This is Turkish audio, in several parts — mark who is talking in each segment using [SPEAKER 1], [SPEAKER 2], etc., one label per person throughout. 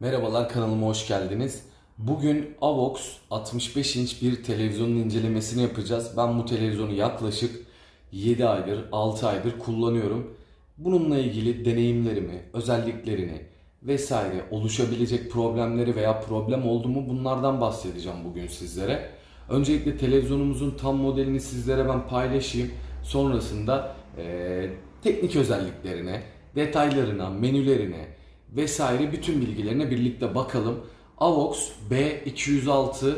[SPEAKER 1] Merhabalar kanalıma hoş geldiniz. Bugün Avox 65 inç bir televizyonun incelemesini yapacağız. Ben bu televizyonu yaklaşık 7 aydır, 6 aydır kullanıyorum. Bununla ilgili deneyimlerimi, özelliklerini vesaire oluşabilecek problemleri veya problem oldu mu bunlardan bahsedeceğim bugün sizlere. Öncelikle televizyonumuzun tam modelini sizlere ben paylaşayım. Sonrasında eee, teknik özelliklerine, detaylarına, menülerine, vesaire bütün bilgilerine birlikte bakalım. Avox B206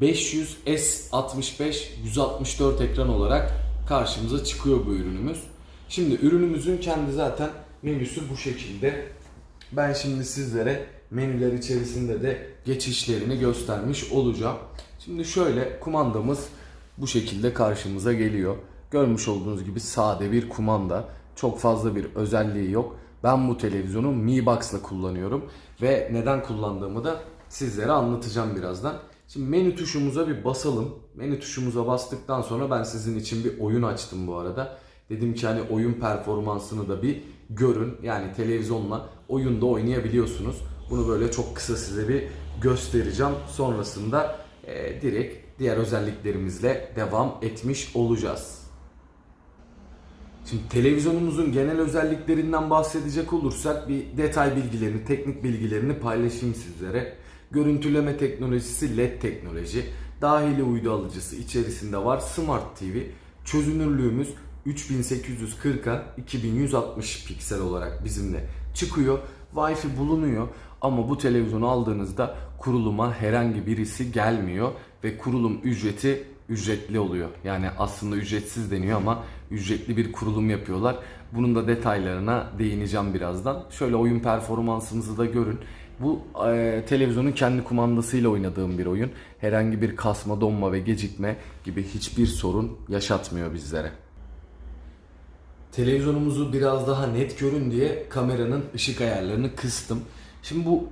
[SPEAKER 1] 500 S65 164 ekran olarak karşımıza çıkıyor bu ürünümüz. Şimdi ürünümüzün kendi zaten menüsü bu şekilde. Ben şimdi sizlere menüler içerisinde de geçişlerini göstermiş olacağım. Şimdi şöyle kumandamız bu şekilde karşımıza geliyor. Görmüş olduğunuz gibi sade bir kumanda. Çok fazla bir özelliği yok. Ben bu televizyonu Mi Box'la kullanıyorum ve neden kullandığımı da sizlere anlatacağım birazdan. Şimdi menü tuşumuza bir basalım. Menü tuşumuza bastıktan sonra ben sizin için bir oyun açtım bu arada. Dedim ki hani oyun performansını da bir görün. Yani televizyonla oyunda oynayabiliyorsunuz. Bunu böyle çok kısa size bir göstereceğim. Sonrasında e, direkt diğer özelliklerimizle devam etmiş olacağız. Şimdi televizyonumuzun genel özelliklerinden bahsedecek olursak bir detay bilgilerini, teknik bilgilerini paylaşayım sizlere. Görüntüleme teknolojisi LED teknoloji, dahili uydu alıcısı içerisinde var. Smart TV, çözünürlüğümüz 3840'a 2160 piksel olarak bizimle çıkıyor. Wi-Fi bulunuyor ama bu televizyonu aldığınızda kuruluma herhangi birisi gelmiyor ve kurulum ücreti ücretli oluyor. Yani aslında ücretsiz deniyor ama ücretli bir kurulum yapıyorlar. Bunun da detaylarına değineceğim birazdan. Şöyle oyun performansımızı da görün. Bu e, televizyonun kendi kumandasıyla oynadığım bir oyun. Herhangi bir kasma, donma ve gecikme gibi hiçbir sorun yaşatmıyor bizlere. Televizyonumuzu biraz daha net görün diye kameranın ışık ayarlarını kıstım. Şimdi bu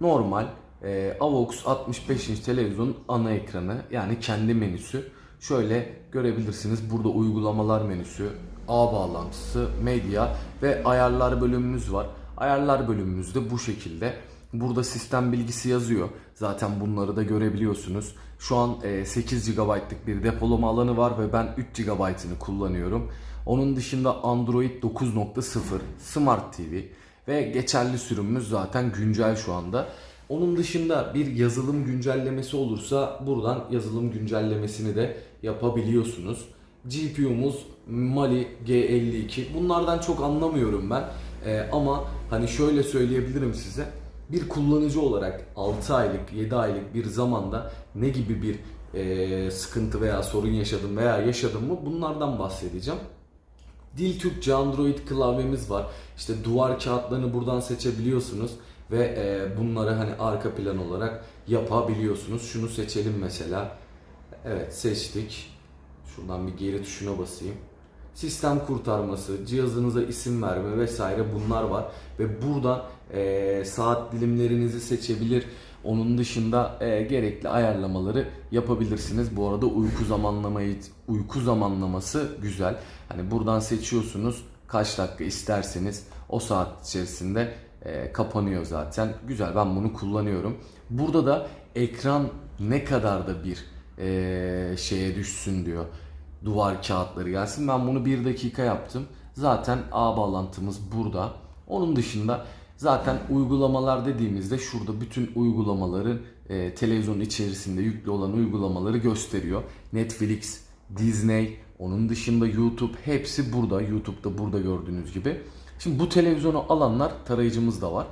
[SPEAKER 1] normal e, Avox 65 inç televizyonun ana ekranı yani kendi menüsü. Şöyle görebilirsiniz burada uygulamalar menüsü, ağ bağlantısı, medya ve ayarlar bölümümüz var. Ayarlar bölümümüzde bu şekilde. Burada sistem bilgisi yazıyor. Zaten bunları da görebiliyorsunuz. Şu an e, 8 GB'lık bir depolama alanı var ve ben 3 GB'ını kullanıyorum. Onun dışında Android 9.0, Smart TV ve geçerli sürümümüz zaten güncel şu anda. Onun dışında bir yazılım güncellemesi olursa buradan yazılım güncellemesini de yapabiliyorsunuz. GPU'muz Mali G52. Bunlardan çok anlamıyorum ben. Ee, ama hani şöyle söyleyebilirim size. Bir kullanıcı olarak 6 aylık, 7 aylık bir zamanda ne gibi bir e, sıkıntı veya sorun yaşadım veya yaşadım mı bunlardan bahsedeceğim. Dil Türkçe Android klavyemiz var. İşte duvar kağıtlarını buradan seçebiliyorsunuz ve e, bunları hani arka plan olarak yapabiliyorsunuz. Şunu seçelim mesela. Evet seçtik. Şuradan bir geri tuşuna basayım. Sistem kurtarması, cihazınıza isim verme vesaire bunlar var ve buradan e, saat dilimlerinizi seçebilir. Onun dışında e, gerekli ayarlamaları yapabilirsiniz. Bu arada uyku zamanlamayı uyku zamanlaması güzel. Hani buradan seçiyorsunuz kaç dakika isterseniz o saat içerisinde e, kapanıyor zaten. Güzel ben bunu kullanıyorum. Burada da ekran ne kadar da bir e, şeye düşsün diyor. Duvar kağıtları gelsin. Ben bunu bir dakika yaptım. Zaten ağ bağlantımız burada. Onun dışında zaten uygulamalar dediğimizde şurada bütün uygulamaların e, televizyonun içerisinde yüklü olan uygulamaları gösteriyor. Netflix, Disney, onun dışında YouTube hepsi burada. YouTube'da burada gördüğünüz gibi. Şimdi bu televizyonu alanlar tarayıcımız da var.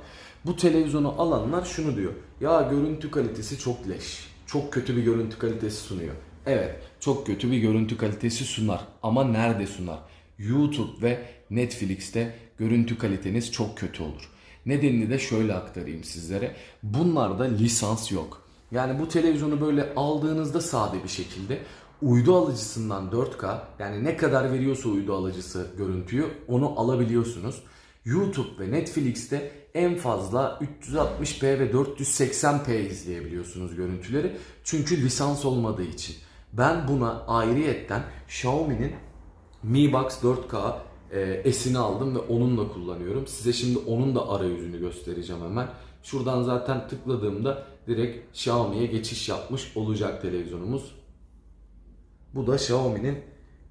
[SPEAKER 1] Bu televizyonu alanlar şunu diyor. Ya görüntü kalitesi çok leş. Çok kötü bir görüntü kalitesi sunuyor. Evet, çok kötü bir görüntü kalitesi sunar. Ama nerede sunar? YouTube ve Netflix'te görüntü kaliteniz çok kötü olur. Nedenini de şöyle aktarayım sizlere. Bunlarda lisans yok. Yani bu televizyonu böyle aldığınızda sade bir şekilde uydu alıcısından 4K yani ne kadar veriyorsa uydu alıcısı görüntüyü onu alabiliyorsunuz. YouTube ve Netflix'te en fazla 360p ve 480p izleyebiliyorsunuz görüntüleri. Çünkü lisans olmadığı için. Ben buna ayrıyetten Xiaomi'nin Mi Box 4K e, esini aldım ve onunla kullanıyorum. Size şimdi onun da arayüzünü göstereceğim hemen. Şuradan zaten tıkladığımda direkt Xiaomi'ye geçiş yapmış olacak televizyonumuz. Bu da Xiaomi'nin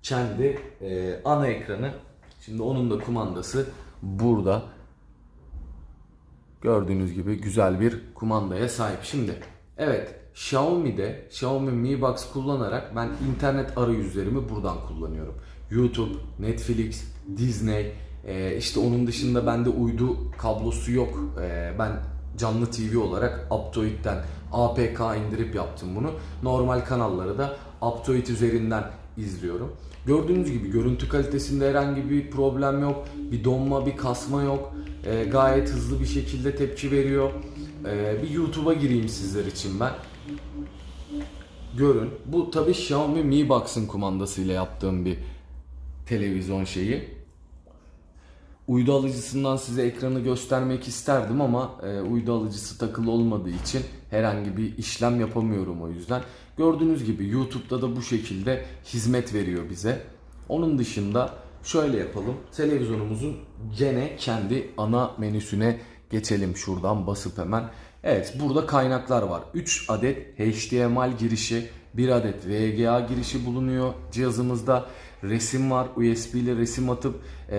[SPEAKER 1] kendi e, ana ekranı. Şimdi onun da kumandası burada. Gördüğünüz gibi güzel bir kumandaya sahip. Şimdi evet Xiaomi'de Xiaomi Mi Box kullanarak ben internet arayüzlerimi buradan kullanıyorum. YouTube, Netflix, Disney, e, işte onun dışında bende uydu kablosu yok. E, ben canlı TV olarak Aptoid'den APK indirip yaptım bunu. Normal kanalları da Aptoid üzerinden izliyorum. Gördüğünüz gibi görüntü kalitesinde herhangi bir problem yok. Bir donma, bir kasma yok. E, gayet hızlı bir şekilde tepki veriyor. E, bir YouTube'a gireyim sizler için ben. Görün. Bu tabi Xiaomi Mi Box'ın kumandasıyla yaptığım bir televizyon şeyi. Uydu alıcısından size ekranı göstermek isterdim ama e, uydu alıcısı takılı olmadığı için herhangi bir işlem yapamıyorum o yüzden. Gördüğünüz gibi YouTube'da da bu şekilde hizmet veriyor bize. Onun dışında şöyle yapalım. Televizyonumuzun gene kendi ana menüsüne geçelim şuradan basıp hemen. Evet burada kaynaklar var. 3 adet HDMI girişi, 1 adet VGA girişi bulunuyor cihazımızda. Resim var. USB ile resim atıp e,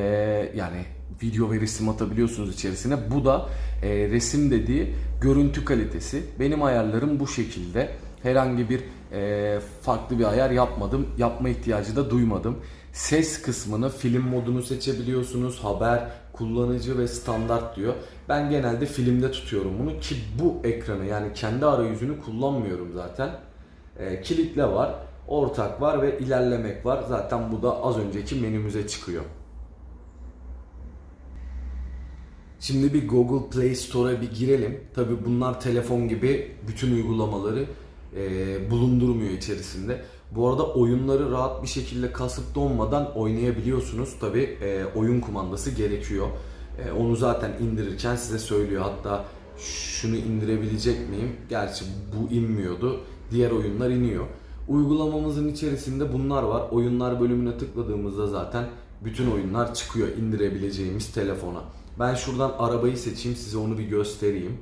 [SPEAKER 1] yani video ve resim atabiliyorsunuz içerisine. Bu da e, resim dediği görüntü kalitesi. Benim ayarlarım bu şekilde. Herhangi bir e, farklı bir ayar yapmadım. Yapma ihtiyacı da duymadım. Ses kısmını film modunu seçebiliyorsunuz. Haber, kullanıcı ve standart diyor. Ben genelde filmde tutuyorum bunu ki bu ekranı yani kendi arayüzünü kullanmıyorum zaten. E, kilitle var, ortak var ve ilerlemek var. Zaten bu da az önceki menümüze çıkıyor. Şimdi bir Google Play Store'a bir girelim. Tabi bunlar telefon gibi bütün uygulamaları e, bulundurmuyor içerisinde. Bu arada oyunları rahat bir şekilde kasıp donmadan oynayabiliyorsunuz. Tabi e, oyun kumandası gerekiyor. E, onu zaten indirirken size söylüyor. Hatta şunu indirebilecek miyim? Gerçi bu inmiyordu. Diğer oyunlar iniyor. Uygulamamızın içerisinde bunlar var. Oyunlar bölümüne tıkladığımızda zaten bütün oyunlar çıkıyor indirebileceğimiz telefona. Ben şuradan arabayı seçeyim size onu bir göstereyim.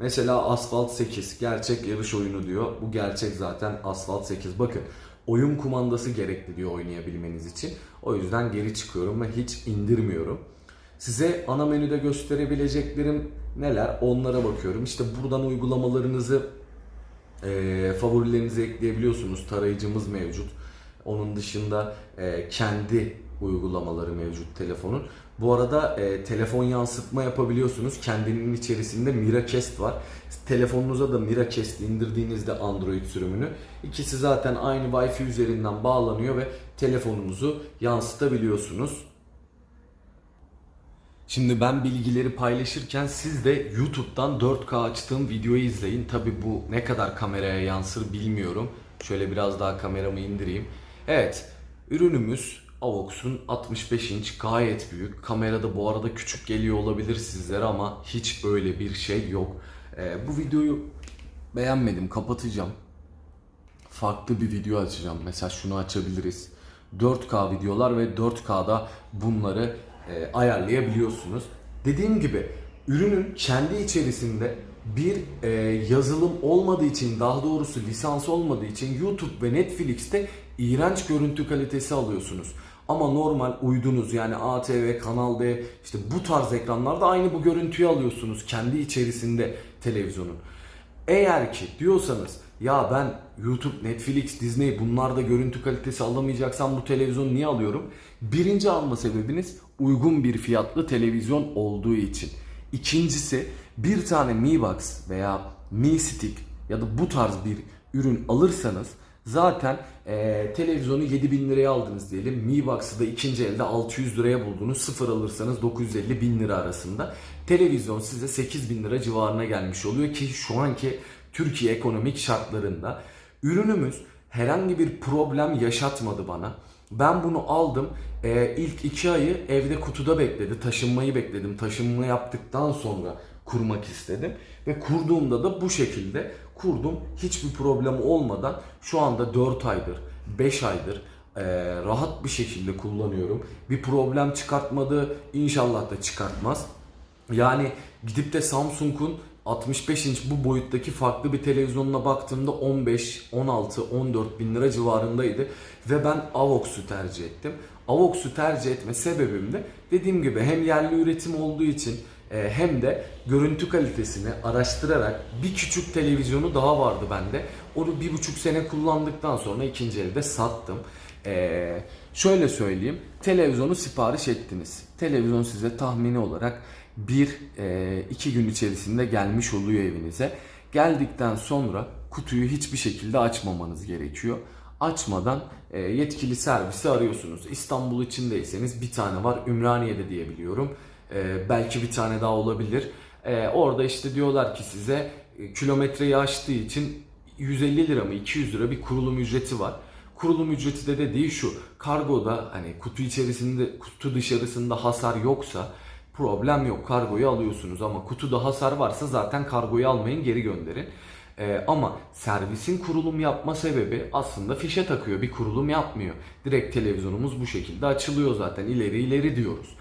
[SPEAKER 1] Mesela Asphalt 8 gerçek yarış oyunu diyor. Bu gerçek zaten Asphalt 8. Bakın oyun kumandası gerekli diyor oynayabilmeniz için. O yüzden geri çıkıyorum ve hiç indirmiyorum. Size ana menüde gösterebileceklerim neler onlara bakıyorum. İşte buradan uygulamalarınızı e, favorilerinize ekleyebiliyorsunuz. Tarayıcımız mevcut. Onun dışında e, kendi uygulamaları mevcut telefonun. Bu arada e, telefon yansıtma yapabiliyorsunuz. Kendinin içerisinde Miracast var. Telefonunuza da Miracast indirdiğinizde Android sürümünü ikisi zaten aynı Wi-Fi üzerinden bağlanıyor ve telefonunuzu yansıtabiliyorsunuz. Şimdi ben bilgileri paylaşırken siz de YouTube'dan 4K açtığım videoyu izleyin. Tabi bu ne kadar kameraya yansır bilmiyorum. Şöyle biraz daha kameramı indireyim. Evet, ürünümüz Avox'un 65 inç gayet büyük. Kamerada bu arada küçük geliyor olabilir sizlere ama hiç öyle bir şey yok. Ee, bu videoyu beğenmedim, kapatacağım. Farklı bir video açacağım. Mesela şunu açabiliriz. 4K videolar ve 4K'da bunları e, ayarlayabiliyorsunuz. Dediğim gibi ürünün kendi içerisinde bir e, yazılım olmadığı için daha doğrusu lisans olmadığı için YouTube ve Netflix'te iğrenç görüntü kalitesi alıyorsunuz. Ama normal uydunuz yani ATV, Kanal D işte bu tarz ekranlarda aynı bu görüntüyü alıyorsunuz kendi içerisinde televizyonun. Eğer ki diyorsanız ya ben YouTube, Netflix, Disney bunlarda görüntü kalitesi alamayacaksam bu televizyonu niye alıyorum? Birinci alma sebebiniz uygun bir fiyatlı televizyon olduğu için. İkincisi bir tane Mi Box veya Mi Stick ya da bu tarz bir ürün alırsanız zaten e, televizyonu 7000 liraya aldınız diyelim. Mi Box'ı da ikinci elde 600 liraya buldunuz. Sıfır alırsanız 950 bin lira arasında. Televizyon size 8000 lira civarına gelmiş oluyor ki şu anki Türkiye ekonomik şartlarında ürünümüz herhangi bir problem yaşatmadı bana. Ben bunu aldım. Ee, ilk iki ayı evde kutuda bekledi. Taşınmayı bekledim. Taşınma yaptıktan sonra kurmak istedim. Ve kurduğumda da bu şekilde kurdum. Hiçbir problem olmadan şu anda 4 aydır, 5 aydır Ee, rahat bir şekilde kullanıyorum. Bir problem çıkartmadı. İnşallah da çıkartmaz. Yani gidip de Samsung'un 65 inç bu boyuttaki farklı bir televizyonuna baktığımda 15, 16, 14 bin lira civarındaydı. Ve ben Avox'u tercih ettim. Avox'u tercih etme sebebim de dediğim gibi hem yerli üretim olduğu için e, hem de görüntü kalitesini araştırarak bir küçük televizyonu daha vardı bende. Onu bir buçuk sene kullandıktan sonra ikinci elde sattım. E, şöyle söyleyeyim. Televizyonu sipariş ettiniz. Televizyon size tahmini olarak bir e, iki gün içerisinde gelmiş oluyor evinize. Geldikten sonra kutuyu hiçbir şekilde açmamanız gerekiyor. Açmadan e, yetkili servisi arıyorsunuz. İstanbul içindeyseniz bir tane var. Ümraniye'de diyebiliyorum. E, belki bir tane daha olabilir. E, orada işte diyorlar ki size e, kilometreyi aştığı için 150 lira mı 200 lira bir kurulum ücreti var. Kurulum ücreti de dediği şu. Kargoda hani kutu içerisinde kutu dışarısında hasar yoksa problem yok. Kargoyu alıyorsunuz ama kutuda hasar varsa zaten kargoyu almayın geri gönderin. Ee, ama servisin kurulum yapma sebebi aslında fişe takıyor. Bir kurulum yapmıyor. Direkt televizyonumuz bu şekilde açılıyor zaten. İleri ileri diyoruz.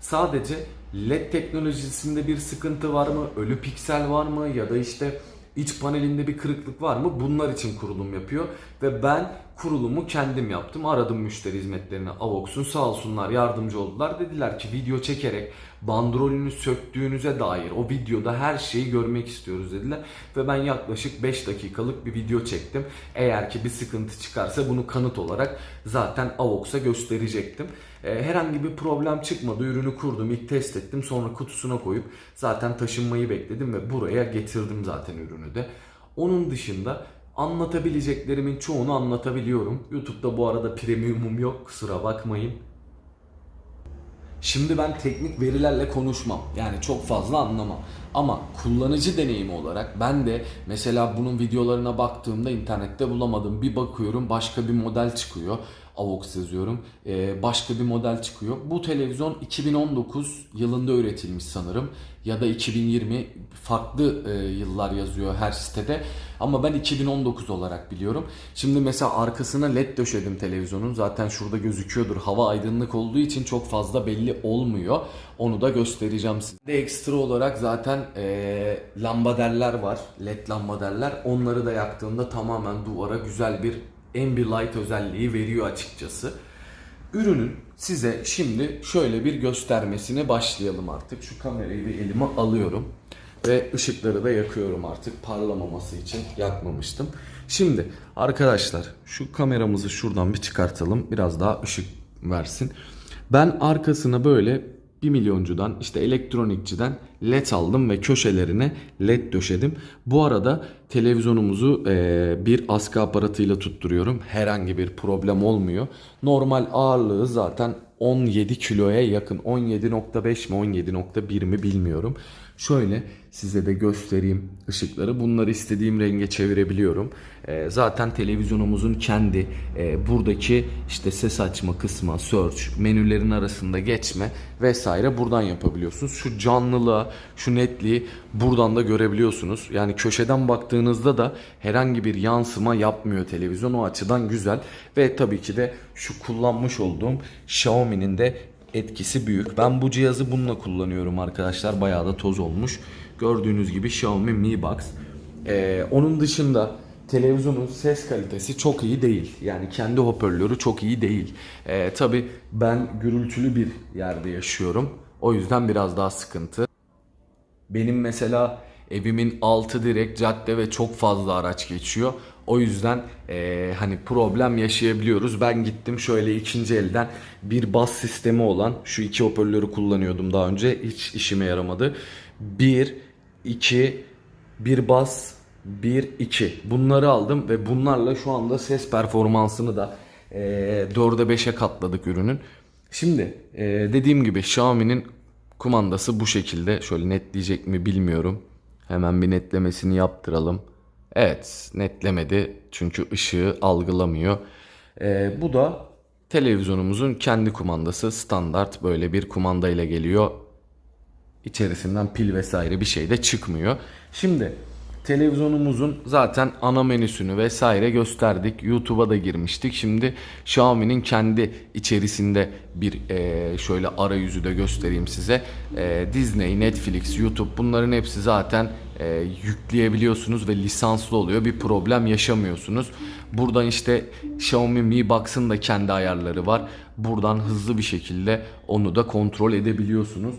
[SPEAKER 1] Sadece LED teknolojisinde bir sıkıntı var mı? Ölü piksel var mı? Ya da işte iç panelinde bir kırıklık var mı? Bunlar için kurulum yapıyor. Ve ben kurulumu kendim yaptım. Aradım müşteri hizmetlerini Avox'un sağ olsunlar yardımcı oldular. Dediler ki video çekerek bandrolünü söktüğünüze dair o videoda her şeyi görmek istiyoruz dediler. Ve ben yaklaşık 5 dakikalık bir video çektim. Eğer ki bir sıkıntı çıkarsa bunu kanıt olarak zaten Avox'a gösterecektim. Ee, herhangi bir problem çıkmadı. Ürünü kurdum, ilk test ettim. Sonra kutusuna koyup zaten taşınmayı bekledim ve buraya getirdim zaten ürünü de. Onun dışında anlatabileceklerimin çoğunu anlatabiliyorum. YouTube'da bu arada premiumum yok kusura bakmayın. Şimdi ben teknik verilerle konuşmam. Yani çok fazla anlamam. Ama kullanıcı deneyimi olarak ben de mesela bunun videolarına baktığımda internette bulamadım. Bir bakıyorum başka bir model çıkıyor. Avox yazıyorum. Ee, başka bir model çıkıyor. Bu televizyon 2019 yılında üretilmiş sanırım. Ya da 2020 farklı e, yıllar yazıyor her sitede. Ama ben 2019 olarak biliyorum. Şimdi mesela arkasına led döşedim televizyonun. Zaten şurada gözüküyordur. Hava aydınlık olduğu için çok fazla belli olmuyor. Onu da göstereceğim size. De ekstra olarak zaten e, lambaderler var. Led lambaderler. Onları da yaktığımda tamamen duvara güzel bir ambilight özelliği veriyor açıkçası. Ürünün size şimdi şöyle bir göstermesine başlayalım artık. Şu kamerayı bir elime alıyorum ve ışıkları da yakıyorum artık parlamaması için yakmamıştım. Şimdi arkadaşlar şu kameramızı şuradan bir çıkartalım biraz daha ışık versin. Ben arkasına böyle 1 milyoncudan işte elektronikçiden led aldım ve köşelerine led döşedim. Bu arada televizyonumuzu e, bir askı aparatıyla tutturuyorum. Herhangi bir problem olmuyor. Normal ağırlığı zaten 17 kiloya yakın. 17.5 mi 17.1 mi bilmiyorum. Şöyle size de göstereyim ışıkları. Bunları istediğim renge çevirebiliyorum. Ee, zaten televizyonumuzun kendi e, buradaki işte ses açma kısmı, search, menülerin arasında geçme vesaire buradan yapabiliyorsunuz. Şu canlılığa, şu netliği buradan da görebiliyorsunuz. Yani köşeden baktığınızda da herhangi bir yansıma yapmıyor televizyon. O açıdan güzel ve tabii ki de şu kullanmış olduğum Xiaomi'nin de etkisi büyük. Ben bu cihazı bununla kullanıyorum arkadaşlar. Bayağı da toz olmuş. Gördüğünüz gibi Xiaomi Mi Box. Ee, onun dışında televizyonun ses kalitesi çok iyi değil. Yani kendi hoparlörü çok iyi değil. Ee, Tabi ben gürültülü bir yerde yaşıyorum. O yüzden biraz daha sıkıntı. Benim mesela evimin altı direkt cadde ve çok fazla araç geçiyor. O yüzden eee, hani problem yaşayabiliyoruz. Ben gittim şöyle ikinci elden bir bas sistemi olan şu iki hoparlörü kullanıyordum daha önce. Hiç işime yaramadı. Bir, iki, bir bas, bir, iki. Bunları aldım ve bunlarla şu anda ses performansını da eee 4'e 5'e katladık ürünün. Şimdi eee, dediğim gibi Xiaomi'nin kumandası bu şekilde. Şöyle netleyecek mi bilmiyorum. Hemen bir netlemesini yaptıralım. Evet netlemedi çünkü ışığı algılamıyor. Ee, bu da televizyonumuzun kendi kumandası standart böyle bir kumanda ile geliyor. İçerisinden pil vesaire bir şey de çıkmıyor. Şimdi televizyonumuzun zaten ana menüsünü vesaire gösterdik. YouTube'a da girmiştik. Şimdi Xiaomi'nin kendi içerisinde bir e, şöyle arayüzü de göstereyim size. E, Disney, Netflix, YouTube bunların hepsi zaten e, yükleyebiliyorsunuz ve lisanslı oluyor. Bir problem yaşamıyorsunuz. Buradan işte Xiaomi Mi Box'ın da kendi ayarları var. Buradan hızlı bir şekilde onu da kontrol edebiliyorsunuz.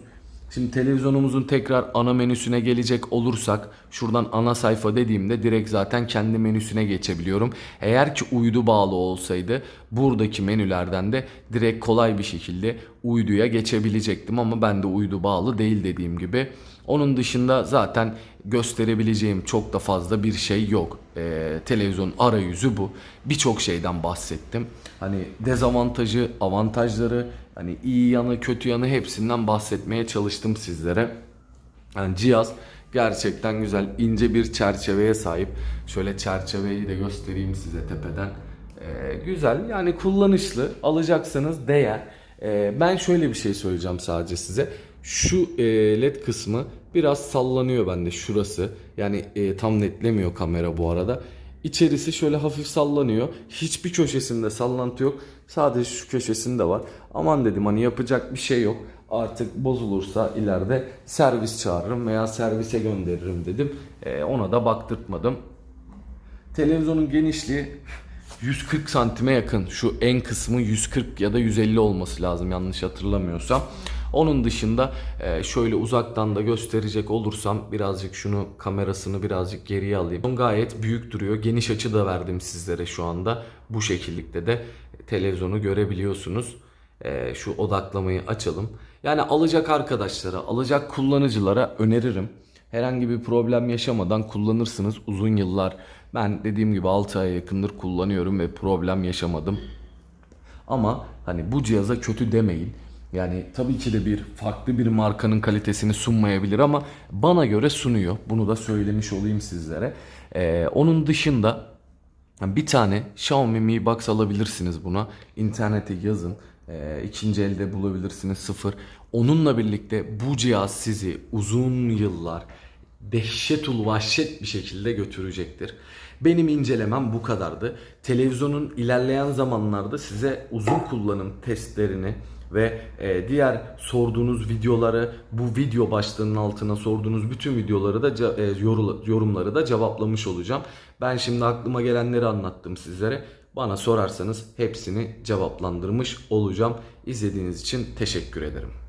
[SPEAKER 1] Şimdi televizyonumuzun tekrar ana menüsüne gelecek olursak şuradan ana sayfa dediğimde direkt zaten kendi menüsüne geçebiliyorum. Eğer ki uydu bağlı olsaydı buradaki menülerden de direkt kolay bir şekilde uyduya geçebilecektim ama bende uydu bağlı değil dediğim gibi. Onun dışında zaten gösterebileceğim çok da fazla bir şey yok. Ee, televizyon arayüzü bu. Birçok şeyden bahsettim. Hani dezavantajı, avantajları, hani iyi yanı, kötü yanı hepsinden bahsetmeye çalıştım sizlere. Yani cihaz gerçekten güzel, ince bir çerçeveye sahip. Şöyle çerçeveyi de göstereyim size tepeden. Ee, güzel, yani kullanışlı. Alacaksanız değer. Ee, ben şöyle bir şey söyleyeceğim sadece size. Şu e, led kısmı biraz sallanıyor bende şurası. Yani e, tam netlemiyor kamera bu arada. İçerisi şöyle hafif sallanıyor. Hiçbir köşesinde sallantı yok. Sadece şu köşesinde var. Aman dedim hani yapacak bir şey yok. Artık bozulursa ileride servis çağırırım veya servise gönderirim dedim. E, ona da baktırtmadım. Televizyonun genişliği 140 santime yakın. Şu en kısmı 140 ya da 150 olması lazım yanlış hatırlamıyorsam. Onun dışında e, şöyle uzaktan da gösterecek olursam birazcık şunu kamerasını birazcık geriye alayım. Gayet büyük duruyor. Geniş açı da verdim sizlere şu anda. Bu şekillikte de televizyonu görebiliyorsunuz. E, Şu odaklamayı açalım. Yani alacak arkadaşlara, alacak kullanıcılara öneririm. Herhangi bir problem yaşamadan kullanırsınız uzun yıllar. Ben dediğim gibi 6 aya yakındır kullanıyorum ve problem yaşamadım. Ama hani bu cihaza kötü demeyin. Yani tabii ki de bir farklı bir markanın kalitesini sunmayabilir ama bana göre sunuyor. Bunu da söylemiş olayım sizlere. Ee, onun dışında bir tane Xiaomi Mi Box alabilirsiniz buna. İnternete yazın. Ee, ikinci elde bulabilirsiniz sıfır. Onunla birlikte bu cihaz sizi uzun yıllar dehşetul vahşet bir şekilde götürecektir. Benim incelemem bu kadardı. Televizyonun ilerleyen zamanlarda size uzun kullanım testlerini ve e, diğer sorduğunuz videoları bu video başlığının altına sorduğunuz bütün videoları da e, yoru- yorumları da cevaplamış olacağım. Ben şimdi aklıma gelenleri anlattım sizlere. Bana sorarsanız hepsini cevaplandırmış olacağım. İzlediğiniz için teşekkür ederim.